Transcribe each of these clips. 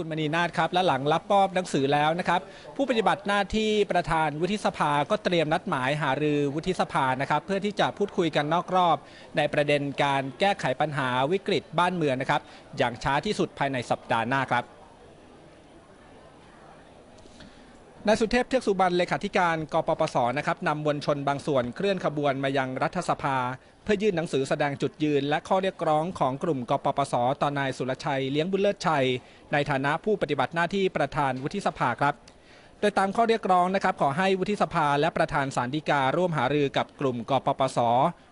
คุณมณีนาฏครับและหลังรับมอบหนังสือแล้วนะครับผู้ปฏิบัติหน้าที่ประธานวุฒิสภาก็เตรียมนัดหมายหารือวุฒิสภานะครับเพื่อที่จะพูดคุยกันนอกรอบ ในประเด็นการแก้ไขปัญหาวิกฤตบ้านเมืองนะครับอย่างช้าที่สุดภายในสัปดาห์หน้าครับ นายสุเทพเทือกสุบรรณเลขาธิการกปปสนะครับนำมวลชนบางส่วนเคลื่อนขบวนมายังรัฐสภา เพื่อยื่นหนังสือแสดงจุดยืน และข้อเรียกร้องของกลุ่มกปปสต่อนายสุรชัยเลี้ยงบุญเลิศชัย ในฐานะผู้ปฏิบัติหน้าที่ประธานวุฒิสภาครับ โดยตามข้อเรียกร้องนะครับขอให้วุฒิสภาและประธานสารดีการ่วมหารือกับกลุ่มกปปส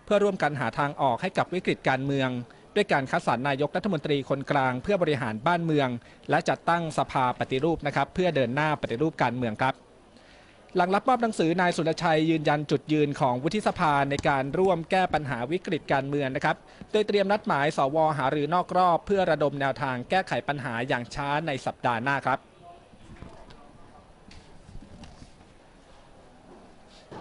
เพื่อร่วมกันหาทางออกให้กับวิกฤตการเมือง ด้วยการคัดสรรนายกรัฐมนตรีคนกลางเพื่อบริหารบ้านเมือง และจัดตั้งสภาปฏิรูปนะครับเพื่อเดินหน้าปฏิรูปการเมืองครับ หลังรับมอบหนังสือนายสุรชัยยืนยันจุดยืนของวุฒิสภาในการร่วมแก้ปัญหาวิกฤตการเมืองนะครับ โดยเตรียมนัดหมายสวหารือนอกรอบ เพื่อระดมแนวทางแก้ไขปัญหาอย่างช้าในสัปดาห์หน้าครับ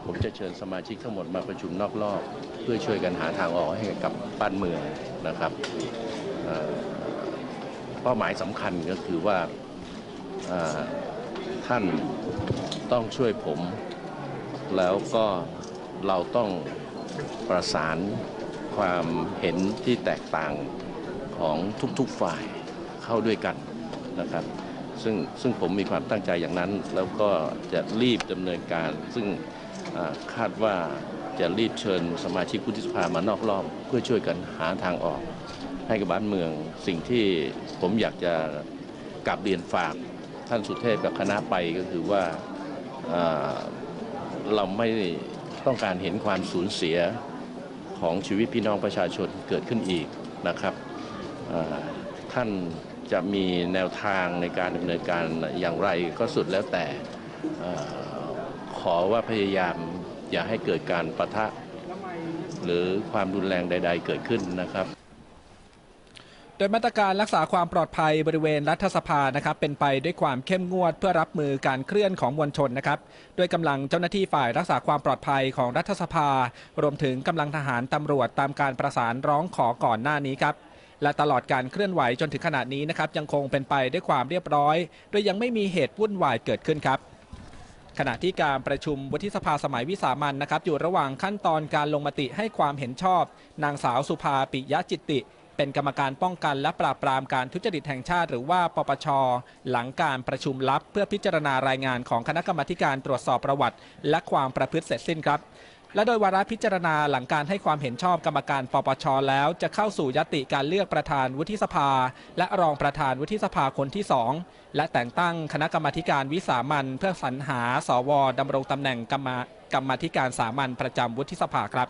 ผมจะเชิญสมาชิกทั้งหมดมาประชุมนอกรอบเพื่อช่วยกันหาทางออกให้กับบ้านเมืองนะครับเป้าหมายสำคัญก็คือว่าท่านต้องช่วยผม แล้วก็เราต้องประสานความเห็นที่แตกต่างของทุกๆฝ่ายเข้าด้วยกันนะครับซึ่งซึ่งผมมีความตั้งใจอย่างนั้น แล้วก็จะรีบดำเนินการซึ่ง คาดว่าจะรีบเชิญสมาชิกวุฒิสภามานอกรอบ เพื่อช่วยกันหาทางออก ให้กับบ้านเมือง สิ่งที่ผมอยากจะกลับเรียนฝากท่านสุเทพกับคณะไปก็คือว่าเราไม่ต้องการเห็นความสูญเสียของชีวิตพี่น้องประชาชนเกิดขึ้นอีกนะครับท่านจะมีแนวทางในการดำเนินการอย่างไรก็สุดแล้วแต่ ขอว่าพยายามอย่าให้เกิดการประทะ หรือความรุนแรงใด ๆ เกิดขึ้นนะครับโดยมาตรการรักษาความปลอดภัยบริเวณรัฐสภานะครับเป็นไปด้วยความเข้มงวดเพื่อรับมือการเคลื่อนของมวลชนนะครับด้วยกำลังเจ้าหน้าที่ฝ่ายรักษาความปลอดภัยของรัฐสภา รวมถึงกำลังทหารตำรวจตามการประสานร้องขอก่อนหน้านี้ครับและตลอดการเคลื่อนไหวจนถึงขณะนี้นะครับยังคงเป็นไปด้วยความเรียบร้อย โดยยังไม่มีเหตุวุ่นวายเกิดขึ้นครับ ขณะที่การประชุมวุฒิสภาสมัยวิสามันนะครับอยู่ระหว่างขั้นตอนการลงมติให้ความเห็นชอบ นางสาวสุภาปิยะจิตติ เป็นกรรมการป้องกันและปราบปรามการทุจริตแห่งชาติ หรือว่าปปช หลังการประชุมลับ เพื่อพิจารณารายงานของคณะกรรมการตรวจสอบประวัติ และความประพฤติเสร็จสิ้นครับ และโดยวาระพิจารณาหลังการให้ความเห็นชอบกรรมการปปชแล้วจะเข้าสู่ยติการเลือกประธานวุฒิสภา และรองประธานวุฒิสภาคนที่สองและแต่งตั้งคณะกรรมการวิสามันเพื่อสรรหาสวดำรงตำแหน่งกรรมกรรมธิการสามัญประจำวุฒิสภาครับ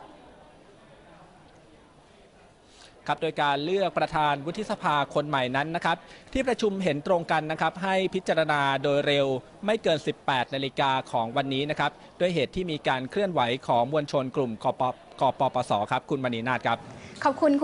ครับโดยการเลือกประธานวุฒิสภาคนใหม่นั้นนะครับ ที่ประชุมเห็นตรงกันนะครับ ให้พิจารณาโดยเร็วไม่เกิน 18 นาฬิกาของวันนี้นะครับด้วยเหตุที่มีการเคลื่อนไหวของมวลชนกลุ่มกปปปสครับ คุณมณีนาฏครับขอบคุณ